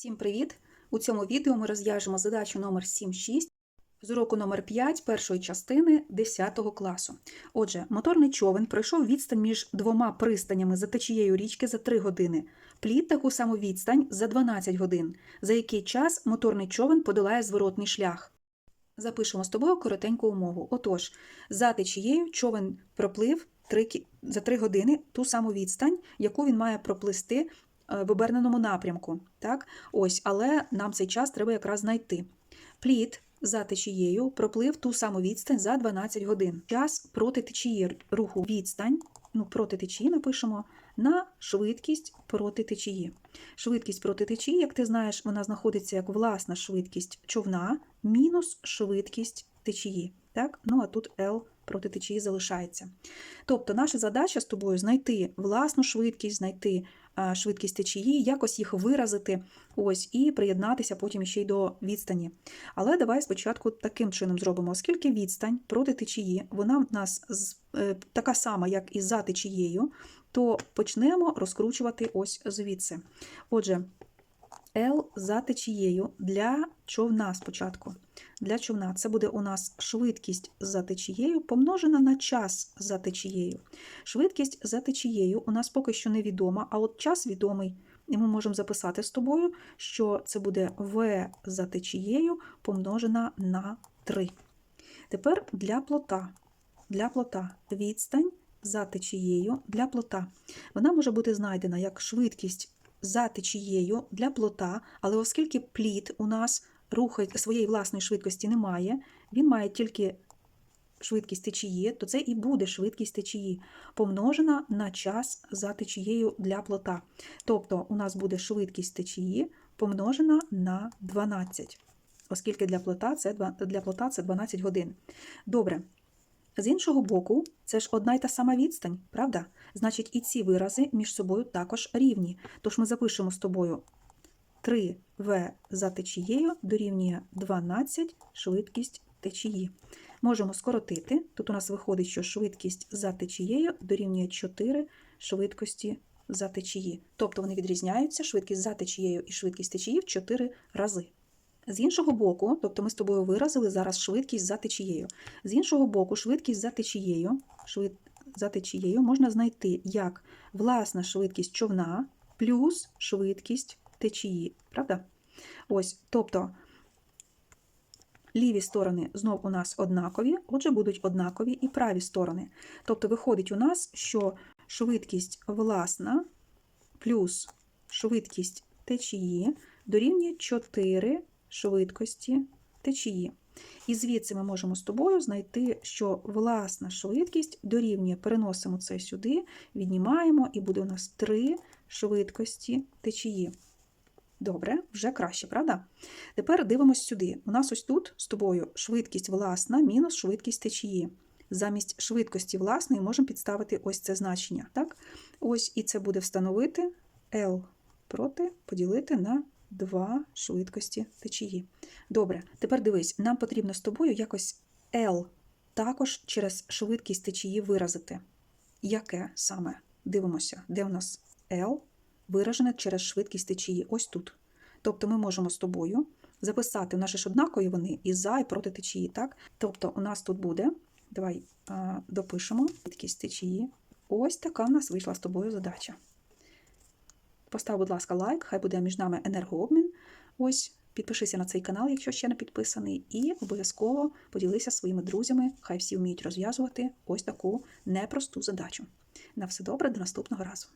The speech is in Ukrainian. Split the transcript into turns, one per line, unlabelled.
Всім привіт! У цьому відео ми розв'яжемо задачу номер 7.6 з уроку номер 5 першої частини 10 класу. Отже, моторний човен пройшов відстань між двома пристанями за течією річки за 3 години, плід таку саму відстань за 12 годин, за який час моторний човен подолає зворотний шлях. Запишемо з тобою коротеньку умову. Отож, за течією човен проплив 3, кі- за 3 години ту саму відстань, яку він має проплисти в оберненому напрямку. Так? Ось, але нам цей час треба якраз знайти. Плід за течією проплив ту саму відстань за 12 годин. Час проти течії руху відстань, ну, проти течії напишемо на швидкість проти течії. Швидкість проти течії, як ти знаєш, вона знаходиться як власна швидкість човна мінус швидкість течії. Так? Ну а тут L проти течії залишається. Тобто, наша задача з тобою знайти власну швидкість, знайти швидкість течії, якось їх виразити ось, і приєднатися потім ще й до відстані. Але давай спочатку таким чином зробимо, оскільки відстань проти течії, вона в нас е, така сама, як і за течією, то почнемо розкручувати ось звідси. Отже, L за течією для човна спочатку. Для човна це буде у нас швидкість за течією помножена на час за течією. Швидкість за течією у нас поки що невідома, а от час відомий. І ми можемо записати з тобою, що це буде V за течією помножена на 3. Тепер для плота. Для плота відстань за течією для плота. Вона може бути знайдена як швидкість за течією для плота, але оскільки плід у нас рухає своєї власної швидкості немає, він має тільки швидкість течії, то це і буде швидкість течії, помножена на час за течією для плота. Тобто у нас буде швидкість течії помножена на 12, оскільки для плота це 12 годин. Добре. З іншого боку, це ж одна й та сама відстань, правда? Значить, і ці вирази між собою також рівні. Тож ми запишемо з тобою 3В за течією дорівнює 12 швидкість течії. Можемо скоротити. Тут у нас виходить, що швидкість за течією дорівнює 4 швидкості за течії. Тобто вони відрізняються, швидкість за течією і швидкість течії в 4 рази. З іншого боку, тобто ми з тобою виразили зараз швидкість за течією. З іншого боку, швидкість за течією, швид... за течією можна знайти як власна швидкість човна плюс швидкість течії. Правда? Ось, тобто ліві сторони знов у нас однакові, отже, будуть однакові і праві сторони. Тобто виходить у нас, що швидкість власна плюс швидкість течії дорівнює 4 швидкості течії. І звідси ми можемо з тобою знайти, що власна швидкість дорівнює, переносимо це сюди, віднімаємо, і буде у нас 3 швидкості течії. Добре, вже краще, правда? Тепер дивимось сюди. У нас ось тут з тобою швидкість власна мінус швидкість течії. Замість швидкості власної можемо підставити ось це значення. Так? Ось і це буде встановити L проти поділити на 2 швидкості течії. Добре, тепер дивись, нам потрібно з тобою якось L також через швидкість течії виразити. Яке саме? Дивимося, де у нас L виражене через швидкість течії. Ось тут. Тобто ми можемо з тобою записати, же ж однакові вони і за, і проти течії, так? Тобто у нас тут буде, давай допишемо швидкість течії. Ось така в нас вийшла з тобою задача. Постав, будь ласка, лайк, хай буде між нами енергообмін. Ось, підпишися на цей канал, якщо ще не підписаний, і обов'язково поділися своїми друзями, хай всі вміють розв'язувати ось таку непросту задачу. На все добре, до наступного разу.